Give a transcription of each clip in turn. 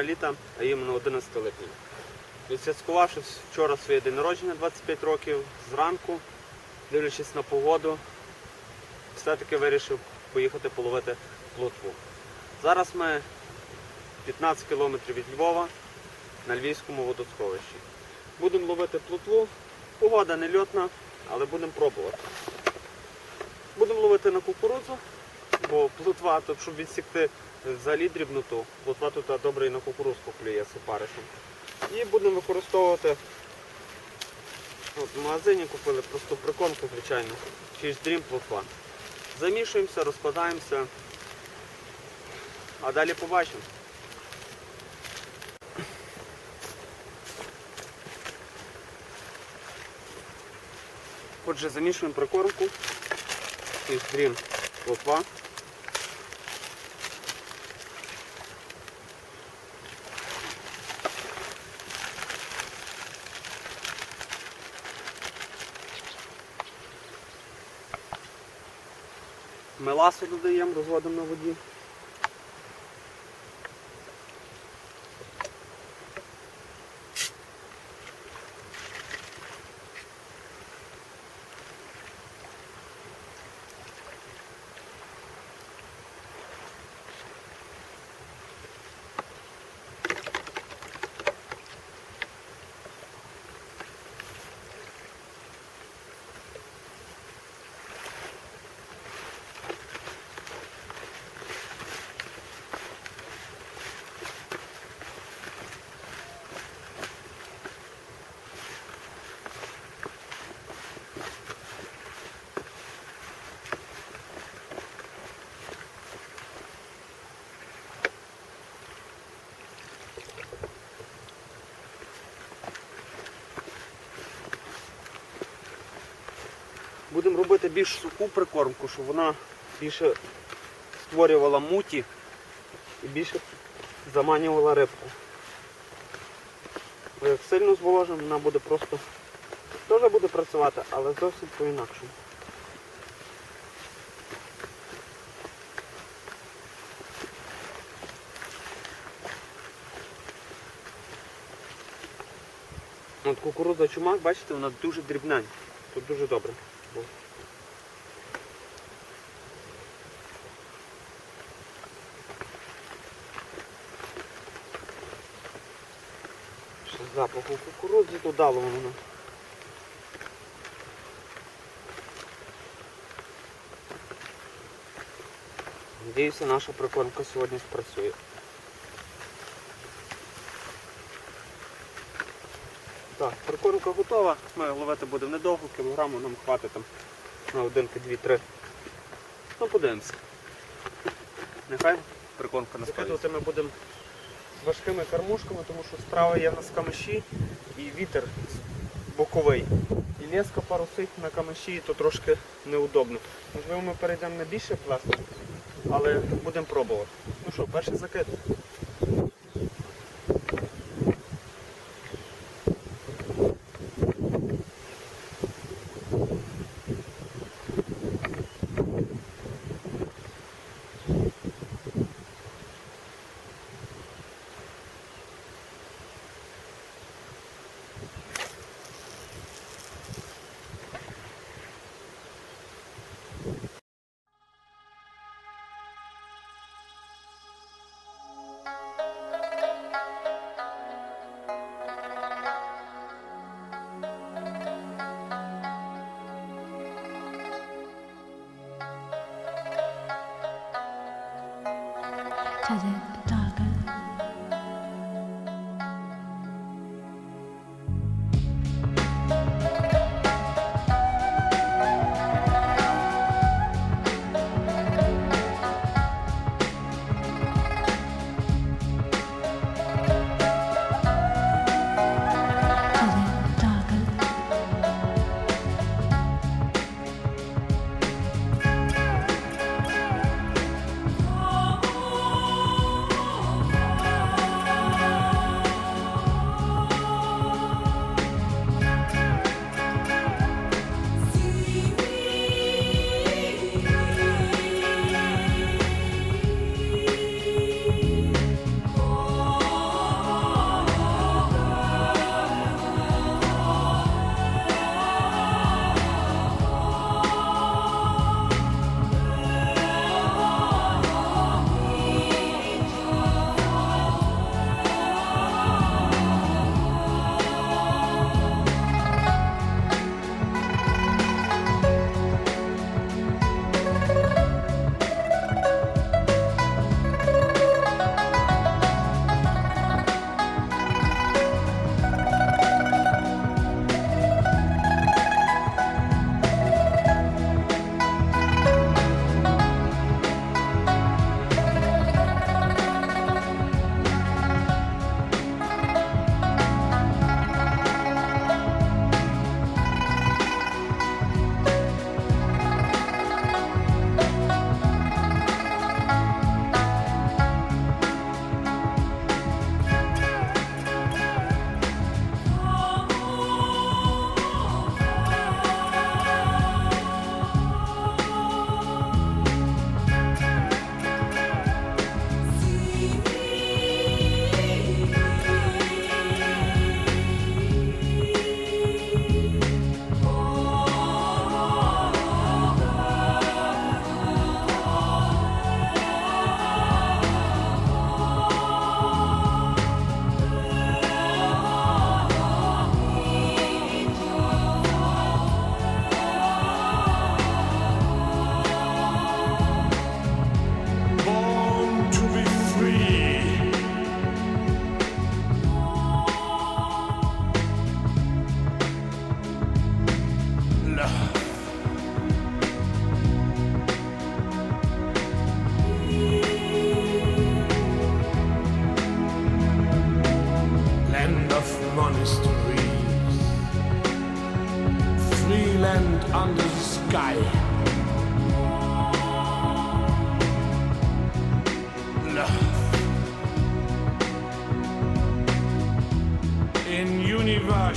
середина літа, а іменно 11 липня. Відсвяткувавши вчора своє день народження 25 років, зранку, дивлячись на погоду, все-таки вирішив поїхати половити плотву. Зараз ми 15 кілометрів від Львова на Львівському водосховищі. Будемо ловити плотву. Погода не льотна, але будемо пробувати. Будемо ловити на кукурудзу, бо плотва, то, щоб відсікти взагалі дрібноту, плотва тут добре і на кукурузку клює з опаришем. І будемо використовувати, от, в магазині купили просту прикормку, звичайно, чи дрім плотва. Замішуємося, розкладаємося, а далі побачимо. Отже, замішуємо прикормку, дрім плотва. Меласу додаємо, розводимо на воді. Будемо робити більш суху прикормку, щоб вона більше створювала муті і більше заманювала рибку. Бо як сильно зволожимо, вона буде просто теж буде працювати, але зовсім по-інакшому. От кукурудза чумак, бачите, вона дуже дрібненька. Тут дуже добре. Ще запаху кукурудзи додало воно. Надіюся, наша прикормка сьогодні спрацює. Так, прикормка готова. Ми ловити будемо недовго, кілограму нам хватить там на одинки, дві-три. Ну, подивимося. Нехай прикормка не Закидувати ми будемо важкими кормушками, тому що справа є в нас камиші і вітер боковий. І леска парусить на камиші, то трошки неудобно. Можливо, ми перейдемо на більше пластик, але будемо пробувати. Ну що, перший закид. देखा जाए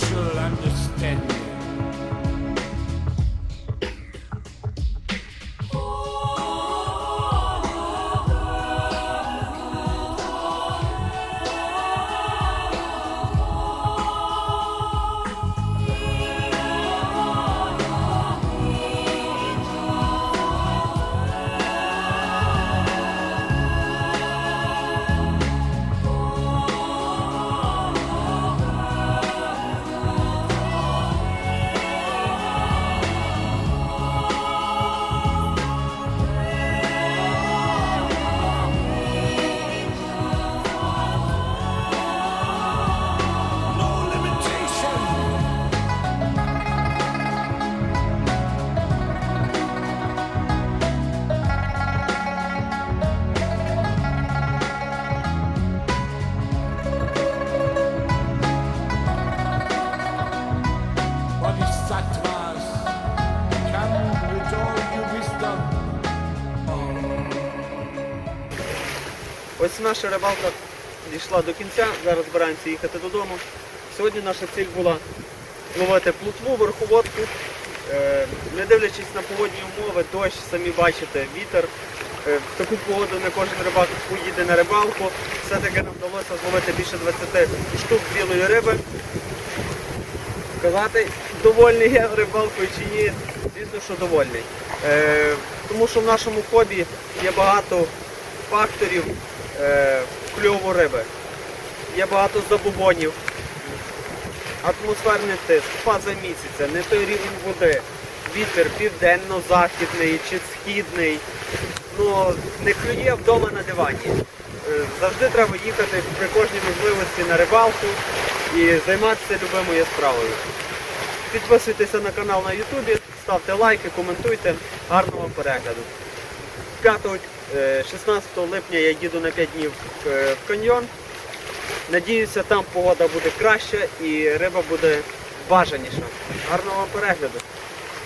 natural and Наша рибалка дійшла до кінця. Зараз збираємося їхати додому. Сьогодні наша ціль була ловити плутву, верховодку. Е, Не дивлячись на погодні умови, дощ, самі бачите, вітер. Е, В таку погоду не кожен рибак поїде на рибалку. Все-таки нам вдалося зловити більше 20 штук білої риби. Сказати, довольний я рибалкою чи ні, звісно, що довольний. Е, тому що в нашому хобі є багато факторів кльову риби. Є багато забобонів, атмосферний тиск, фаза місяця, не той рівень води, вітер південно-західний чи східний. Ну, не клює вдома на дивані. е, завжди треба їхати при кожній можливості на рибалку і займатися любимою справою. Підписуйтеся на канал на Ютубі, ставте лайки, коментуйте. Гарного вам перегляду. 5, е, 16 липня я їду на 5 днів е, в каньйон. Надіюся, там погода буде краща і риба буде бажаніша. Гарного вам перегляду!